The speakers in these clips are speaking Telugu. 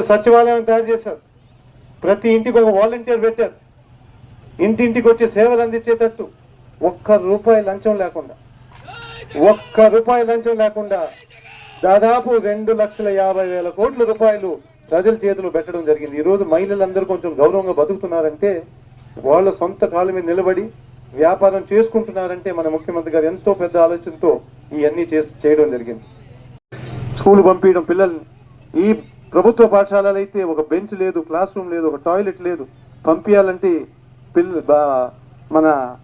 మీరు సచివాలయం తయారు చేశారు. ప్రతి ఇంటికి ఒక వాలంటీర్ పెట్టారు. ఇంటింటికి వచ్చి సేవలు అందించేటట్టు ఒక్క రూపాయి లంచం లేకుండా ఒక్క రూపాయి లంచం లేకుండా దాదాపు రెండు లక్షల యాభై వేల కోట్ల రూపాయలు ప్రజల చేతులు పెట్టడం జరిగింది. ఈ రోజు మహిళలందరూ కొంచెం గౌరవంగా బతుకుతున్నారంటే వాళ్ళ సొంత కాళ్ళ మీద నిలబడి వ్యాపారం చేసుకుంటున్నారంటే మన ముఖ్యమంత్రి గారు ఎంతో పెద్ద ఆలోచనతో ఇవన్నీ చే- చేయడం జరిగింది. స్కూల్ పంపించడం పిల్లల్ని ఈ ప్రభుత్వ పాఠశాలలు అయితే ఒక బెంచ్ లేదు క్లాస్ రూమ్ లేదు ఒక టాయిలెట్ లేదు. పంపించాలంటే పిల్ల బా- మన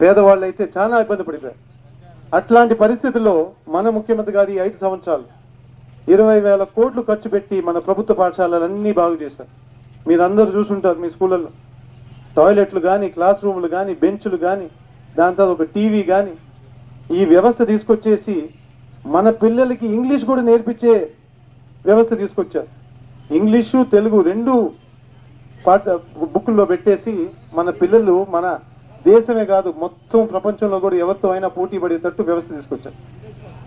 పేదవాళ్ళు అయితే చాలా ఇబ్బంది పడిపోయారు. అట్లాంటి పరిస్థితుల్లో మన ముఖ్యమంత్రి గారు ఈ ఐదు సంవత్సరాలు ఇరవై వేల కోట్లు ఖర్చు పెట్టి మన ప్రభుత్వ పాఠశాలలన్నీ బాగు చేశారు. మీరందరూ చూసుంటారు మీ స్కూళ్ళల్లో. టాయిలెట్లు కానీ క్లాస్ రూమ్లు కానీ బెంచ్లు కానీ దాని తర్వాత ఒక టీవీ కానీ ఈ వ్యవస్థ తీసుకొచ్చేసి మన పిల్లలకి ఇంగ్లీష్ కూడా నేర్పించే వ్యవస్థ తీసుకొచ్చారు. ఇంగ్లీషు తెలుగు రెండు పాఠ బుక్కుల్లో పెట్టేసి మన పిల్లలు మన దేశమే కాదు మొత్తం ప్రపంచంలో కూడా ఎవరితో అయినా పోటీ పడేటట్టు వ్యవస్థ తీసుకొచ్చారు.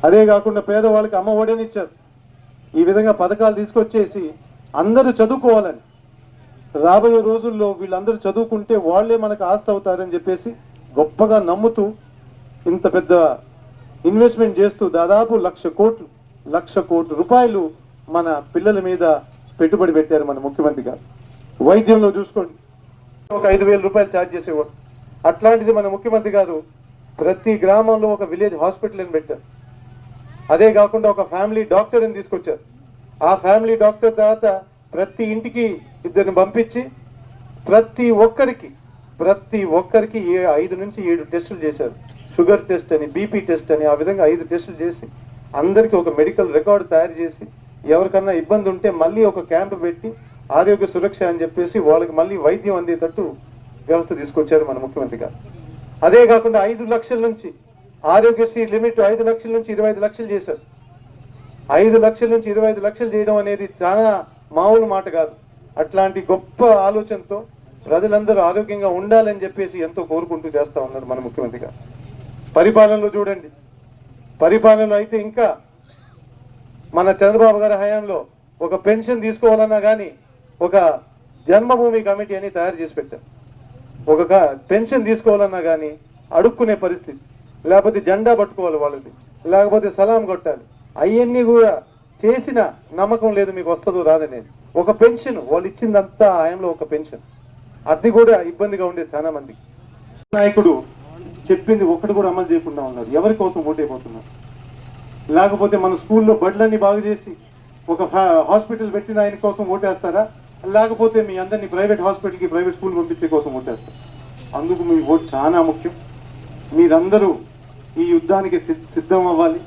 అదే కాకుండా పేదవాళ్ళకి అమ్మ ఒడని ఇచ్చారు. ఈ విధంగా పథకాలు తీసుకొచ్చేసి అందరూ చదువుకోవాలని. రాబోయే రోజుల్లో వీళ్ళందరూ చదువుకుంటే వాళ్ళే మనకు ఆస్తి అవుతారని చెప్పేసి గొప్పగా నమ్ముతూ ఇంత పెద్ద ఇన్వెస్ట్మెంట్ చేస్తూ దాదాపు లక్ష కోట్లు లక్ష కోట్ల రూపాయలు మన పిల్లల మీద పెట్టుబడి పెట్టారు మన ముఖ్యమంత్రి గారు. వైద్యంలో చూసుకోండి. ఒక ఐదు వేల రూపాయలు ఛార్జ్ చేసేవాడు. అట్లాంటిది మన ముఖ్యమంత్రి గారు ప్రతి గ్రామంలో ఒక విలేజ్ హాస్పిటల్ అని పెట్టారు. అదే కాకుండా ఒక ఫ్యామిలీ డాక్టర్ అని తీసుకొచ్చారు. ఆ ఫ్యామిలీ డాక్టర్ తర్వాత ప్రతి ఇంటికి ఇద్దరిని పంపించి ప్రతి ఒక్కరికి ప్రతి ఒక్కరికి ఏ ఐదు నుంచి ఏడు టెస్టులు చేశారు. షుగర్ టెస్ట్ అని బీపీ టెస్ట్ అని ఆ విధంగా ఐదు టెస్టులు చేసి అందరికీ ఒక మెడికల్ రికార్డు తయారు చేసి ఎవరికన్నా ఇబ్బంది ఉంటే మళ్ళీ ఒక క్యాంప్ పెట్టి ఆరోగ్య సురక్ష అని చెప్పేసి వాళ్ళకి మళ్ళీ వైద్యం అందేటట్టు వ్యవస్థ తీసుకొచ్చారు మన ముఖ్యమంత్రి గారు. అదే కాకుండా ఐదు లక్షల నుంచి ఆరోగ్యశ్రీ లిమిట్ ఐదు లక్షల నుంచి ఇరవై ఐదు లక్షలు చేశారు. ఐదు లక్షల నుంచి ఇరవై ఐదు లక్షలు చేయడం అనేది చాలా మామూలు మాట కాదు. అట్లాంటి గొప్ప ఆలోచనతో ప్రజలందరూ ఆరోగ్యంగా ఉండాలని చెప్పేసి ఎంతో కోరుకుంటూ చేస్తా ఉన్నారు మన ముఖ్యమంత్రి గారు. పరిపాలనలో చూడండి. పరిపాలనలో అయితే ఇంకా మన చంద్రబాబు గారి హయాంలో ఒక పెన్షన్ తీసుకోవాలన్నా కానీ ఒక జన్మభూమి కమిటీ అని తయారు చేసి పెట్టాం ఒక పెన్షన్ తీసుకోవాలన్నా కానీ అడుక్కునే పరిస్థితి. లేకపోతే జెండా పట్టుకోవాలి వాళ్ళది లేకపోతే సలాం కొట్టాలి. అవన్నీ కూడా చేసిన నమ్మకం లేదు మీకు వస్తుందో రాదని ఒక పెన్షన్ వాళ్ళు ఇచ్చిందంతా ఆయంలో ఒక పెన్షన్. అది కూడా ఇబ్బందిగా ఉండేది చాలా మందికి. నాయకుడు చెప్పింది ఒకటి కూడా అమలు చేయకుండా ఉన్నారు. ఎవరి కోసం ఓటైపోతున్నారు లేకపోతే మన స్కూల్లో బడులన్నీ బాగు చేసి ఒక హాస్పిటల్ పెట్టిన ఆయన కోసం ఓటేస్తారా? లేకపోతే మీ అందరినీ ప్రైవేట్ హాస్పిటల్కి ప్రైవేట్ స్కూల్ పంపించే కోసం ఓటేస్తారు? అందుకు మీ ఓటు చాలా ముఖ్యం. మీరందరూ ఈ యుద్ధానికి సిద్ధం అవ్వాలి.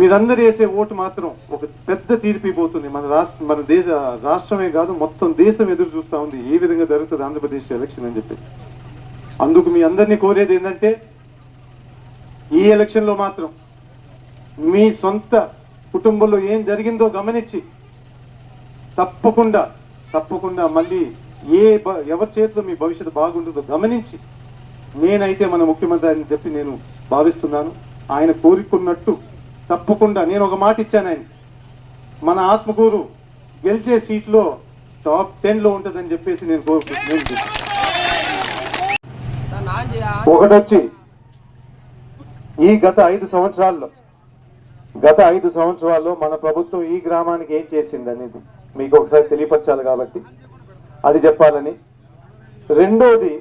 మీరందరూ వేసే ఓటు మాత్రం ఒక పెద్ద తీర్పు పోతుంది. మన రాష్ట్ర మన దేశ రాష్ట్రమే కాదు మొత్తం దేశం ఎదురు చూస్తూ ఉంది. ఏ విధంగా జరుగుతుంది ఆంధ్రప్రదేశ్ ఎలక్షన్ అని చెప్పి. అందుకు మీ అందరినీ కోరేది ఏంటంటే ఈ ఎలక్షన్లో మాత్రం మీ సొంత కుటుంబంలో ఏం జరిగిందో గమనించి తప్పకుండా తప్పకుండా మళ్ళీ ఏ ఎవరి చేతిలో మీ భవిష్యత్తు బాగుంటుందో గమనించి నేనైతే మన ముఖ్యమంత్రి అని చెప్పి నేను భావిస్తున్నాను. ఆయన కోరుకున్నట్టు తప్పకుండా నేను ఒక మాట ఇచ్చాను ఆయన. మన ఆత్మకూరు గెలిచే సీట్లో టాప్ టెన్లో ఉంటుందని చెప్పేసి నేను కోరుకుంటున్నాను. ఒకటొచ్చి ఈ గత ఐదు సంవత్సరాల్లో గత ఐదు సంవత్సరాల్లో మన ప్రభుత్వం ఈ గ్రామానికి ఏం చేసింది అనేది మీకు ఒకసారి తెలియపరచాలి కాబట్టి అది చెప్పాలని. రెండోది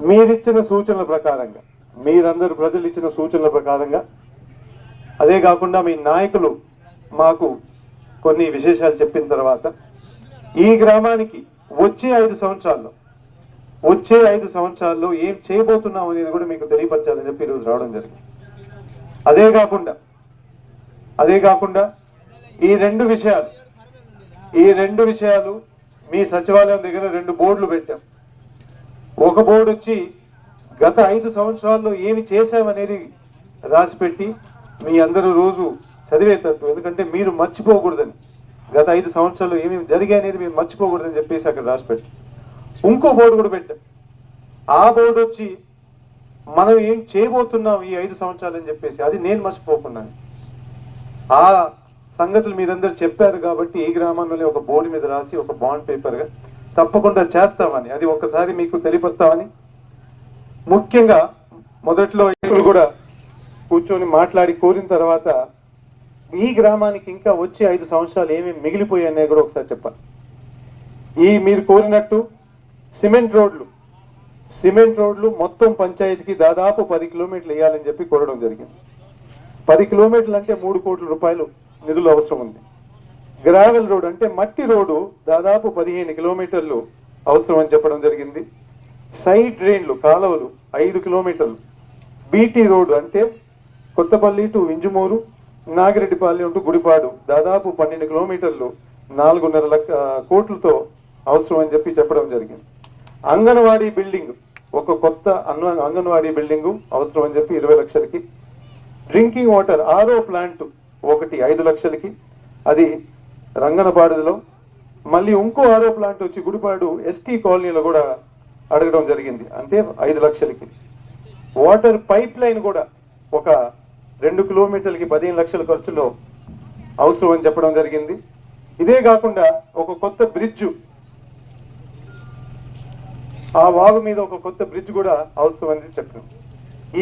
మీరిచ్చిన సూచనల ప్రకారంగా మీరందరూ ప్రజలు ఇచ్చిన సూచనల ప్రకారంగా అదే కాకుండా మీ నాయకులు మాకు కొన్ని విశేషాలు చెప్పిన తర్వాత ఈ గ్రామానికి వచ్చే ఐదు సంవత్సరాల్లో వచ్చే ఐదు సంవత్సరాల్లో ఏం చేయబోతున్నాం అనేది కూడా మీకు తెలియపరచాలని చెప్పి ఈరోజు రావడం జరిగింది. అదే కాకుండా అదే కాకుండా ఈ రెండు విషయాలు ఈ రెండు విషయాలు మీ సచివాలయం దగ్గర రెండు బోర్డులు పెట్టాం. ఒక బోర్డు వచ్చి గత ఐదు సంవత్సరాల్లో ఏమి చేశామనేది రాసిపెట్టి మీ అందరూ రోజు చదివేటట్టు ఎందుకంటే మీరు మర్చిపోకూడదని. గత ఐదు సంవత్సరాల్లో ఏమేమి జరిగాయి అనేది మీరు మర్చిపోకూడదని చెప్పేసి అక్కడ రాసిపెట్టి. ఇంకో బోర్డు కూడా పెట్టాం. ఆ బోర్డు వచ్చి మనం ఏం చేయబోతున్నాం ఈ ఐదు సంవత్సరాలు అని చెప్పేసి అది నేను మర్చిపోకున్నాను. ఆ సంగతులు మీరందరూ చెప్పారు కాబట్టి ఈ గ్రామంలోనే ఒక బోర్డు మీద రాసి ఒక బాండ్ పేపర్గా తప్పకుండా చేస్తామని అది ఒకసారి మీకు తెలియపరుస్తామని. ముఖ్యంగా మొదట్లో కూడా కూర్చొని మాట్లాడి కోరిన తర్వాత ఈ గ్రామానికి ఇంకా వచ్చే ఐదు సంవత్సరాలు ఏమేమి మిగిలిపోయాయనే కూడా ఒకసారి చెప్పాలి. ఈ మీరు కోరినట్టు సిమెంట్ రోడ్లు. సిమెంట్ రోడ్లు మొత్తం పంచాయతీకి దాదాపు పది కిలోమీటర్లు వేయాలని చెప్పి కోరడం జరిగింది. పది కిలోమీటర్లు అంటే మూడు కోట్ల రూపాయలు నిధులు అవసరం ఉంది. గ్రావెల్ రోడ్ అంటే మట్టి రోడ్డు దాదాపు పదిహేను కిలోమీటర్లు అవసరం అని చెప్పడం జరిగింది. సైడ్ డ్రైన్లు కాలువలు ఐదు కిలోమీటర్లు. బీటీ రోడ్డు అంటే కొత్తపల్లి టు ఇంజుమూరు నాగిరెడ్డిపల్లి టు గుడిపాడు దాదాపు పన్నెండు కిలోమీటర్లు నాలుగున్నర లక్ష కోట్లతో అవసరం అని చెప్పి చెప్పడం జరిగింది. అంగన్వాడీ బిల్డింగ్ ఒక కొత్త అన్వ అంగన్వాడీ బిల్డింగ్ అవసరం అని చెప్పి ఇరవై లక్షలకి. డ్రింకింగ్ వాటర్ ఆరో ప్లాంట్ ఒకటి ఐదు లక్షలకి. అది రంగనపాడులో. మళ్ళీ ఇంకో ఆరో ప్లాంట్ వచ్చి గుడిపాడు ఎస్టీ కాలనీలో కూడా అడగడం జరిగింది. అంటే ఐదు లక్షలకి. వాటర్ పైప్ లైన్ కూడా ఒక రెండు కిలోమీటర్లకి పదిహేను లక్షల ఖర్చులో అవసరం అని చెప్పడం జరిగింది. ఇదే కాకుండా ఒక కొత్త బ్రిడ్జ్ ఆ వాగు మీద ఒక కొత్త బ్రిడ్జ్ కూడా అవసరం అనేది చెప్పాం.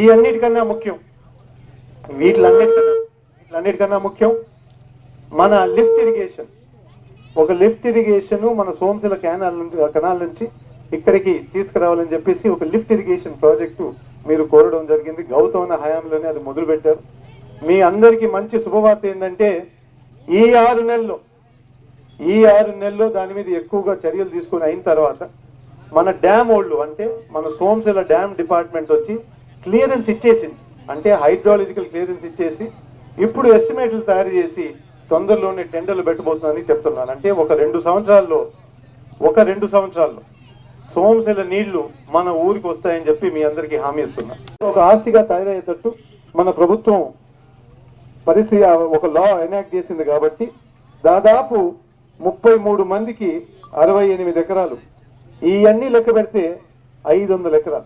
ఈ అన్నిటికన్నా ముఖ్యం వీటిలన్నిటికన్నా వీటిలన్నిటికన్నా ముఖ్యం మన లిఫ్ట్ ఇరిగేషన్. ఒక లిఫ్ట్ ఇరిగేషన్ మన సోమశిల కెనాల్ నుంచి కెనాల్ నుంచి ఇక్కడికి తీసుకురావాలని చెప్పేసి ఒక లిఫ్ట్ ఇరిగేషన్ ప్రాజెక్టు మీరు కోరడం జరిగింది. గౌతమ హయాంలోనే అది మొదలుపెట్టారు. మీ అందరికీ మంచి శుభవార్త ఏంటంటే ఈ ఆరు నెలల్లో ఈ ఆరు నెలల్లో దాని మీద ఎక్కువగా చర్యలు తీసుకొని అయిన తర్వాత మన డ్యామ్ వాళ్ళు అంటే మన సోమశిల డ్యామ్ డిపార్ట్మెంట్ వచ్చి క్లియరెన్స్ ఇచ్చేసింది. అంటే హైడ్రాలజికల్ క్లియరెన్స్ ఇచ్చేసి ఇప్పుడు ఎస్టిమేట్లు తయారు చేసి తొందరలోనే టెండర్లు పెట్టబోతుందని చెప్తున్నాను. అంటే ఒక రెండు సంవత్సరాల్లో ఒక రెండు సంవత్సరాల్లో సోమశిల నీళ్ళు మన ఊరికి వస్తాయని చెప్పి మీ అందరికీ హామీ ఇస్తున్నా. ఒక ఆస్తిగా తయారయ్యేటట్టు మన ప్రభుత్వం పరిస్థితి ఒక లా ఎనాక్ట్ చేసింది కాబట్టి దాదాపు ముప్పై మూడు మందికి అరవై ఎనిమిది ఎకరాలు ఈ అన్ని లెక్క పెడితే ఐదు వందల ఎకరాలు.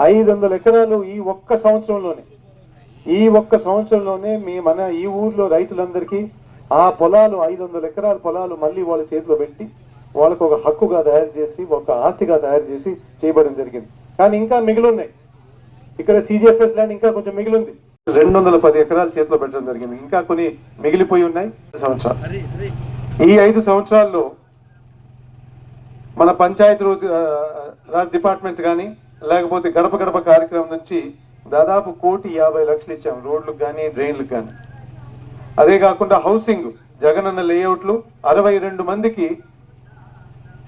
ఐదు వందల ఎకరాలు ఈ ఒక్క సంవత్సరంలోనే. ఈ ఒక్క సంవత్సరంలోనే మీ మన ఈ ఊర్లో రైతులందరికీ ఆ పొలాలు ఐదు వందల ఎకరాల పొలాలు మళ్ళీ వాళ్ళ చేతిలో పెట్టి వాళ్ళకు ఒక హక్కుగా తయారు చేసి ఒక ఆస్తిగా తయారు చేసి చేయబడడం జరిగింది. కానీ ఇంకా మిగిలిన్నాయి. ఇక్కడ సిజిఎఫ్ఎస్ ల్యాండ్ ఇంకా కొంచెం మిగిలింది. రెండు వందల పది ఎకరాలు చేతిలో పెట్టడం జరిగింది. ఇంకా కొన్ని మిగిలిపోయి ఉన్నాయి. సంవత్సరాలు. ఈ ఐదు సంవత్సరాల్లో మన పంచాయతీ రోజు రాజ్ డిపార్ట్మెంట్ కానీ లేకపోతే గడప గడప కార్యక్రమం నుంచి దాదాపు కోటి యాభై లక్షలు ఇచ్చాం రోడ్లకు కానీ డ్రైన్లకు కానీ అదే కాకుండా హౌసింగ్ జగనన్న లేఅవుట్లు అరవై రెండు మందికి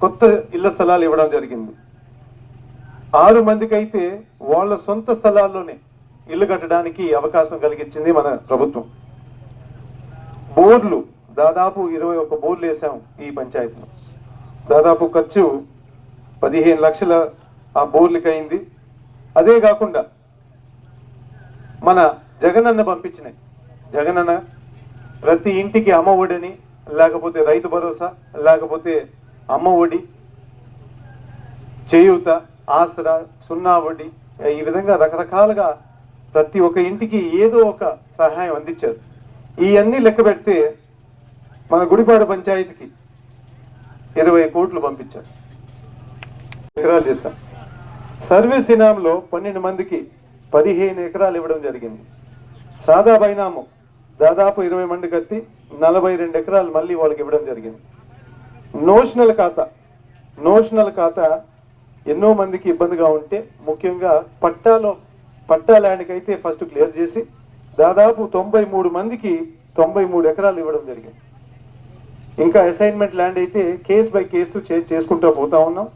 కొత్త ఇళ్ళ స్థలాలు ఇవ్వడం జరిగింది. ఆరు మందికి అయితే వాళ్ళ సొంత స్థలాల్లోనే ఇల్లు కట్టడానికి అవకాశం కలిగించింది మన ప్రభుత్వం. బోర్లు దాదాపు ఇరవై ఒక్క బోర్లు వేసాం ఈ పంచాయతీలో. దాదాపు ఖర్చు పదిహేను లక్షల ఆ బోర్లకి అయింది అదే కాకుండా మన జగనన్న పంపించినాయి. జగనన్న ప్రతి ఇంటికి అమ్మ ఒడిని లేకపోతే రైతు భరోసా లేకపోతే అమ్మ ఒడి చేయూత ఆసరా సున్నా వడ్డీ ఈ విధంగా రకరకాలుగా ప్రతి ఒక్క ఇంటికి ఏదో ఒక సహాయం అందించారు. ఇవన్నీ లెక్క పెడితే మన గుడిపాడు పంచాయతీకి ఇరవై కోట్లు పంపించారు. ఎకరాలు చేశాం సర్వీస్ ఇనాంలో పన్నెండు మందికి పదిహేను ఎకరాలు ఇవ్వడం జరిగింది. సాదా బైనాము దాదాపు ఇరవై మంది కత్తి నలభై రెండు ఎకరాలు మళ్ళీ వాళ్ళకి ఇవ్వడం జరిగింది. నోషనల్ ఖాతా నోషనల్ ఖాతా ఎన్నో మందికి ఇబ్బందిగా ఉంటే ముఖ్యంగా పట్టాలో పట్టా ల్యాండ్కి అయితే ఫస్ట్ క్లియర్ చేసి దాదాపు తొంభై మూడు మందికి తొంభై మూడు ఎకరాలు ఇవ్వడం జరిగింది. ఇంకా అసైన్మెంట్ ల్యాండ్ అయితే కేస్ బై కేసు చేసుకుంటూ పోతా ఉన్నాం.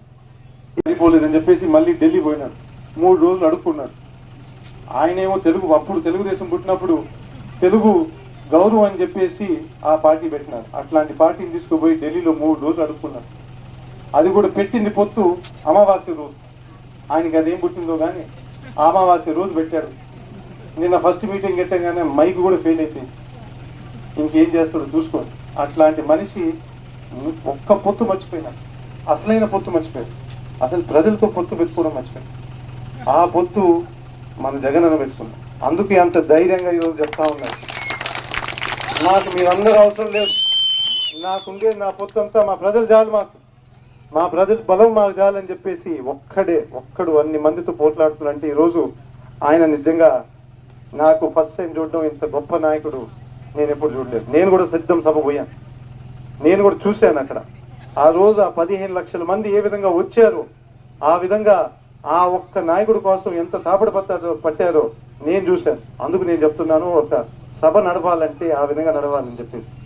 ఇది పోలేదని చెప్పేసి మళ్ళీ ఢిల్లీ పోయినాడు మూడు రోజులు అడుక్కున్నాడు ఆయనేమో తెలుగు అప్పుడు తెలుగుదేశం పుట్టినప్పుడు తెలుగు గౌరవం అని చెప్పేసి ఆ పార్టీ పెట్టినారు. అట్లాంటి పార్టీని తీసుకుపోయి ఢిల్లీలో మూడు రోజులు అడుక్కున్నారు. అది కూడా పెట్టింది పొత్తు అమావాస్య రోజు. ఆయనకి అదేం పుట్టిందో కానీ అమావాస్య రోజు పెట్టాడు నిన్న ఫస్ట్ మీటింగ్ పెట్టగానే మైక్ కూడా ఫెయిల్ అయిపోయింది. ఇంకేం చేస్తాడో చూసుకోండి. అట్లాంటి మనిషి ఒక్క పొత్తు మర్చిపోయినాడు అసలైన పొత్తు మర్చిపోయాడు. అసలు ప్రజలతో పొత్తు పెట్టుకోవడం మర్చిపోయాడు. ఆ పొత్తు మన జగనన్న పెట్టుకున్నాం అందుకే అంత ధైర్యంగా ఈరోజు చెప్తా ఉన్నాడు నాకు మీరందరూ అవసరం లేదు. నాకుండే నా పొత్తు అంతా మా ప్రజలు చాలు మాకు. మా ప్రజలు బలం మాకు చాలని చెప్పేసి ఒక్కడే ఒక్కడు అన్ని మందితో పోట్లాడుతున్నాడంటే ఈరోజు ఆయన నిజంగా నాకు ఫస్ట్ టైం చూడడం ఇంత గొప్ప నాయకుడు నేను ఎప్పుడు చూడలేదు. నేను కూడా సిద్ధం సభ పోయాను. నేను కూడా చూశాను అక్కడ. ఆ రోజు ఆ పదిహేను లక్షల మంది ఏ విధంగా వచ్చారో ఆ విధంగా ఆ ఒక్క నాయకుడు కోసం ఎంత తాపడి పట్టారో పట్టారో నేను చూశాను. అందుకు నేను చెప్తున్నాను ఒక సభ నడవాలంటే ఆ విధంగా నడవాలని చెప్పేసి.